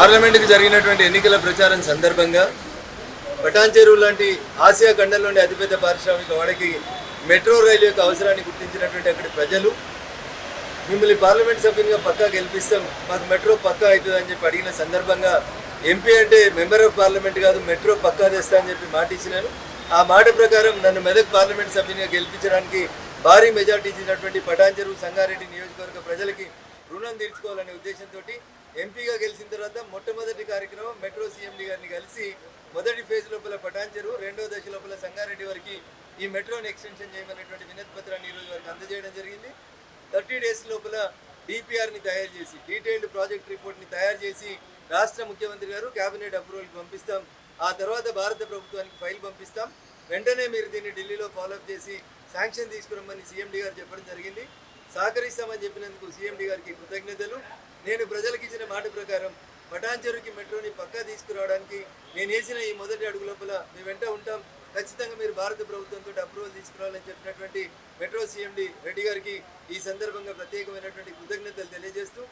పార్లమెంటుకు జరిగినటువంటి ఎన్నికల ప్రచారం సందర్భంగా పటాన్ చెరువు లాంటి ఆసియా ఖండంలోని అతిపెద్ద పారిశ్రామిక వాడికి మెట్రో రైలు యొక్క అవసరాన్ని గుర్తించినటువంటి అక్కడి ప్రజలు మిమ్మల్ని పార్లమెంట్ సభ్యునిగా పక్కా గెలిపిస్తాం మాకు మెట్రో పక్కా అవుతుంది అని చెప్పి అడిగిన సందర్భంగా ఎంపీ అంటే మెంబర్ ఆఫ్ పార్లమెంట్ కాదు మెట్రో పక్కా తెస్తా అని చెప్పి మాట ఇచ్చినాను ఆ మాట ప్రకారం నన్ను మెదక్ పార్లమెంట్ సభ్యునిగా గెలిపించడానికి భారీ మెజార్టీ ఇచ్చినటువంటి పటాన్ చెరువు సంగారెడ్డి నియోజకవర్గ ప్రజలకి రుణం తీర్చుకోవాలనే ఉద్దేశంతో ఎంపీగా గెలిచిన తర్వాత మొట్టమొదటి కార్యక్రమం మెట్రో సీఎండీ గారిని కలిసి మొదటి ఫేజ్ లోపల పటాన్ రెండో దశ లోపల సంగారెడ్డి వరకు ఈ మెట్రోని ఎక్స్టెన్షన్ చేయమనేటువంటి వినతి పత్రాన్ని ఈరోజు రోజు వరకు అందజేయడం జరిగింది. థర్టీ డేస్ లోపల డిపిఆర్ని తయారు చేసి డీటెయిల్డ్ ప్రాజెక్ట్ రిపోర్ట్ని తయారు చేసి రాష్ట్ర ముఖ్యమంత్రి గారు కేబినెట్ అప్రూవల్కి పంపిస్తాం. ఆ తర్వాత భారత ప్రభుత్వానికి ఫైల్ పంపిస్తాం. వెంటనే మీరు దీన్ని ఢిల్లీలో ఫాలోఅప్ చేసి శాంక్షన్ తీసుకురమ్మని సీఎండీ గారు చెప్పడం జరిగింది. సహకరిస్తామని చెప్పినందుకు సీఎండి గారికి కృతజ్ఞతలు. నేను ప్రజలకు ఇచ్చిన మాట ప్రకారం పటాన్చెరుకి మెట్రోని పక్కా తీసుకురావడానికి నేను వేసిన ఈ మొదటి అడుగు లోపల మీ వెంట ఉంటాం. ఖచ్చితంగా మీరు భారత ప్రభుత్వంతో అప్రూవల్ తీసుకురావాలని చెప్పినటువంటి మెట్రో సీఎండి రెడ్డి గారికి ఈ సందర్భంగా ప్రత్యేకమైనటువంటి కృతజ్ఞతలు తెలియజేస్తూ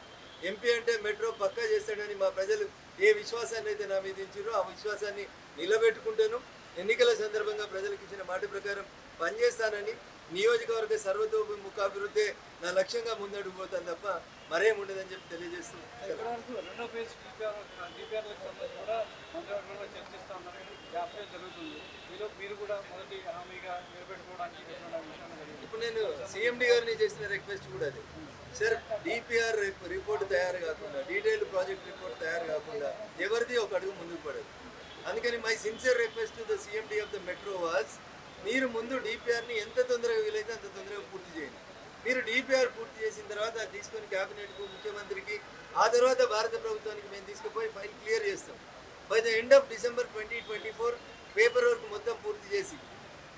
ఎంపీ అంటే మెట్రో పక్కా చేస్తాడని మా ప్రజలు ఏ విశ్వాసాన్ని అయితే నా మీద ఇచ్చారో ఆ విశ్వాసాన్ని నిలబెట్టుకుంటాను. ఎన్నికల సందర్భంగా ప్రజలకు ఇచ్చిన మాట ప్రకారం పనిచేస్తానని నియోజకవర్గ సర్వతోముఖాభివృద్ధి నా లక్ష్యంగా ముందడుగు పోతాను తప్ప మరేం ఉండదని చెప్పి తెలియజేస్తూ ఇప్పటివరకు రెండో ఫేజ్ డిపిఆర్ డిపిఆర్లకు సంబంధించి కూడా మంత్రివర్గంలో చర్చిస్తా ఉన్నారని వ్యాప్తి జరుగుతుంది. మీలో మీరు కూడా మొదటి హామీగా నిలబెట్టుకోవడానికి ఎటువంటి విషయాన్ని జరిగింది. ఇప్పుడు నేను సిఎండి గారిని చేసిన రిక్వెస్ట్ కూడా అది. సార్ డిపిఆర్ రిపోర్ట్ తయారు కాకుండా డీటెయిల్డ్ ప్రాజెక్ట్ రిపోర్ట్ తయారు కాకుండా ఎవరిది ఒక అడుగు ముందుకు పడదు. అందుకని my sincere request to the CMD of the metro was మీరు ముందు డిపిఆర్ని ఎంత తొందరగా వీలైతే అంత తొందరగా పూర్తి చేయండి. మీరు డిపిఆర్ పూర్తి చేసిన తర్వాత అది తీసుకొని క్యాబినెట్కు ముఖ్యమంత్రికి ఆ తర్వాత భారత ప్రభుత్వానికి మేము తీసుకుపోయి ఫైల్ క్లియర్ చేస్తాం. By the end of December twenty twenty four paper work మొత్తం పూర్తి చేసి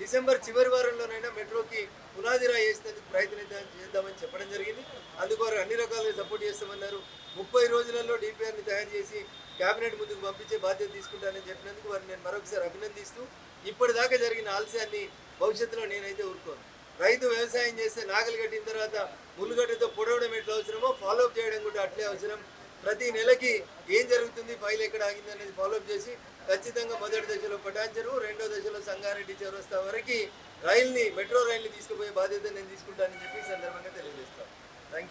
డిసెంబర్ చివరి వారంలోనైనా మెట్రోకి పునాది రాయి వేసేందుకు ప్రయత్నం చేద్దామని చెప్పడం జరిగింది. అందుకోసం అన్ని రకాలుగా సపోర్ట్ చేస్తామన్నారు. ముప్పై రోజులలో డిపిఆర్ని తయారు చేసి కేబినెట్ ముందుకు పంపించే బాధ్యత తీసుకుంటానని చెప్పినందుకు వారిని నేను మరొకసారి అభినందిస్తూ ఇప్పటిదాకా జరిగిన ఆలస్యాన్ని భవిష్యత్తులో నేనైతే ఊరుకోను. రైతు వ్యవసాయం చేస్తే నాగలు కట్టిన తర్వాత ముళ్ళుగడ్డతో పొడవడం ఎట్లా అవసరమో ఫాలోఅప్ చేయడం కూడా అట్లే అవసరం. ప్రతి నెలకి ఏం జరుగుతుంది ఫైల్ ఎక్కడ ఆగింది అనేది ఫాలోఅప్ చేసి ఖచ్చితంగా మొదటి దశలో పటాన్చెరు రెండో దశలో సంగారెడ్డి చౌరస్తా వరకు రైల్ని మెట్రో రైల్ని తీసుకుపోయే బాధ్యత నేను తీసుకుంటానని చెప్పి సందర్భంగా తెలియజేస్తాను. Thank you